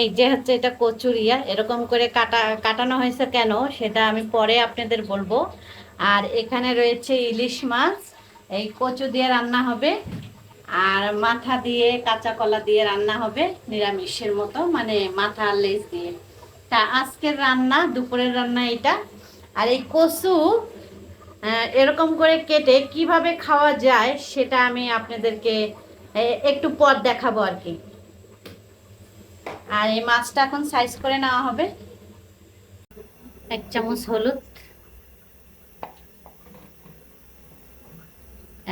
এই যে হচ্ছে এটা কচুরিয়া, এরকম করে কাটা, কাটানো হয়েছে কেন সেটা আমি পরে আপনাদের বলব। আর এখানে রয়েছে ইলিশ মাছ, এই কচু দিয়ে রান্না হবে। আর মাথা দিয়ে, কাঁচা কলা দিয়ে রান্না হবে, নিরামিষের মতো মানে মাথা লেজ দিয়ে। তা আজকের রান্না, দুপুরের রান্না এটা। আর এই কচু এরকম করে কেটে কীভাবে খাওয়া যায় সেটা আমি আপনাদেরকে একটু পর দেখাবো আর কি। আর এই মাছটা এখন সাইজ করে নেওয়া হবে। এক চামচ হলুদ।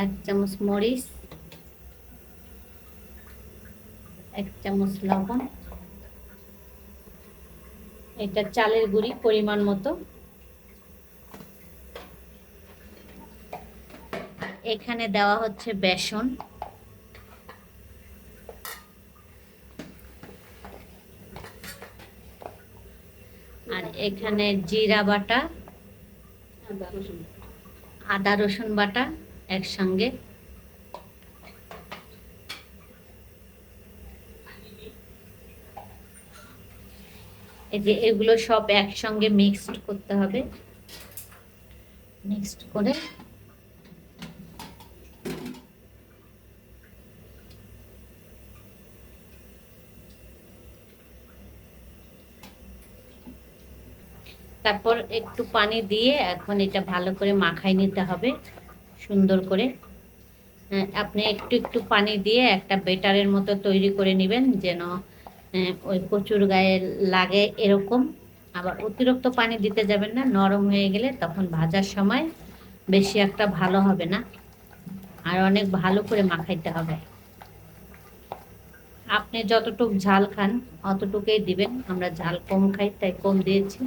এক চামচ মরিচ। এক চামচ লবণ। এটা চালের গুঁড়ি পরিমাণ মতো। এখানে দেওয়া হচ্ছে বেসন। আর এখানে জিরা বাটা, আদা রসুন বাটা একসঙ্গে। এই যে এগুলো সব একসঙ্গে মিক্সড করতে হবে। মিক্সড করে তারপর একটু পানি দিয়ে এখন এটা ভালো করে মাখাই নিতে হবে সুন্দর করে। হ্যাঁ, আপনি একটু একটু পানি দিয়ে একটা বেটারের মতো তৈরি করে নেবেন যেন আহ, ওই কচুর গায়ে লাগে এরকম। আবার অতিরিক্ত পানি দিতে যাবেন না নরম হয়ে গেলে তখন ভাজার সময় বেশি একটা ভালো হবে না। আর অনেক ভালো করে মাখাইতে হবে। আপনি যতটুক ঝাল খান অতটুকুই দিবেন। আমরা ঝাল কম খাই তাই কম দিয়েছি।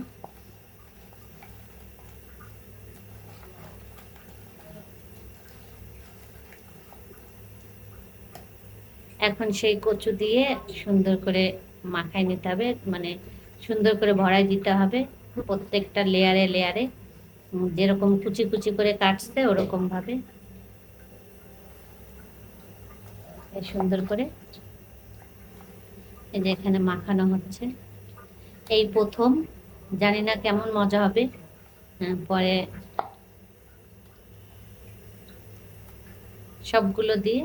এখন সেই কচু দিয়ে সুন্দর করে মাখায় নিতে হবে মানে সুন্দর করে ভরাই দিতে হবে। প্রত্যেকটা লেয়ারে লেয়ারে যেরকম কুচি কুচি করে কাটছে ওরকম ভাবে সুন্দর করে এই যে এখানে মাখানো হচ্ছে। এই প্রথম, জানি না কেমন মজা হবে পরে সবগুলো দিয়ে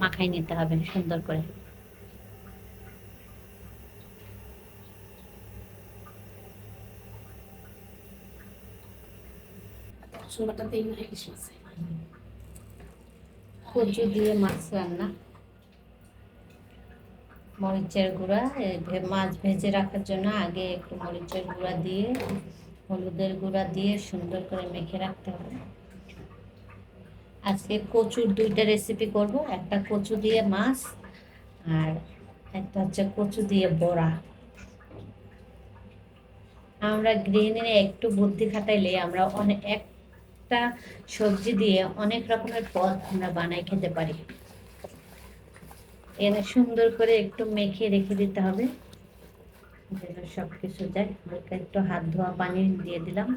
মাখাই নিতে হবে সুন্দর করে। কচু দিয়ে মাছ রান্না মরিচের গুঁড়া মাছ ভেজে রাখার জন্য আগে একটু মরিচের গুঁড়া দিয়ে হলুদের গুঁড়া দিয়ে সুন্দর করে মেখে রাখতে হবে। আজকে কচুর দুইটা রেসিপি করব। একটা কচু দিয়ে মাছ আর একটা হচ্ছে কচু দিয়ে বড়া। আমরা গৃহিণীরা একটু বুদ্ধি খাটাইলে আমরা অনেক একটা সবজি দিয়ে অনেক রকমের পদ আমরা বানাই খেতে পারি। এনে সুন্দর করে একটু মেখে রেখে দিতে হবে। যেন সব কিছু যায় একটু হাত ধোয়া পানি দিয়ে দিলাম।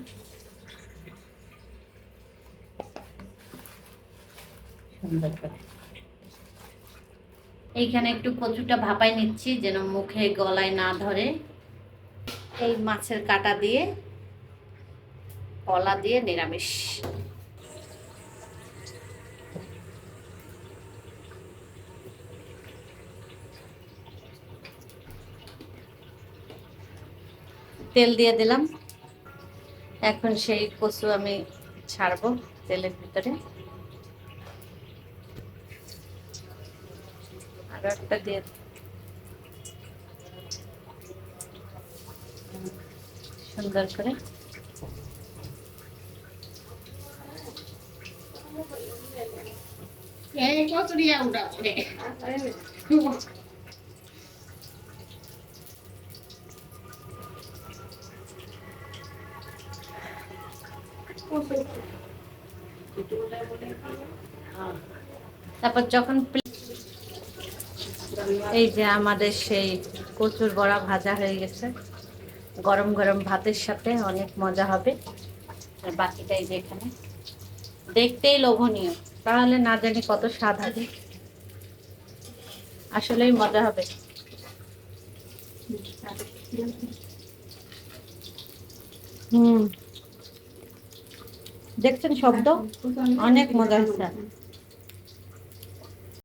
এইখানে একটু কচুটা ভাপাই নিচ্ছি, যেন মুখে গলায় না ধরে। এই মাছের কাটা দিয়ে, কলা দিয়ে নিরামিষ। তেল দিয়ে দিলাম। এখন সেই কচু আমি ছাড়বো তেলের ভিতরে। আর একটা দিয়ে সুন্দর করে তারপর যখন এই যে আমাদের সেই কচুর বড়া ভাজা হয়ে গেছে। গরম গরম ভাতের সাথে অনেক মজা হবে। আর বাকিটাই যে এখানে। দেখতেই লোভনীয়। তাহলে না জানি কত স্বাদ হবে। আসলেই মজা হবে। হুম। দেখছেন শব্দ? অনেক মজা হচ্ছে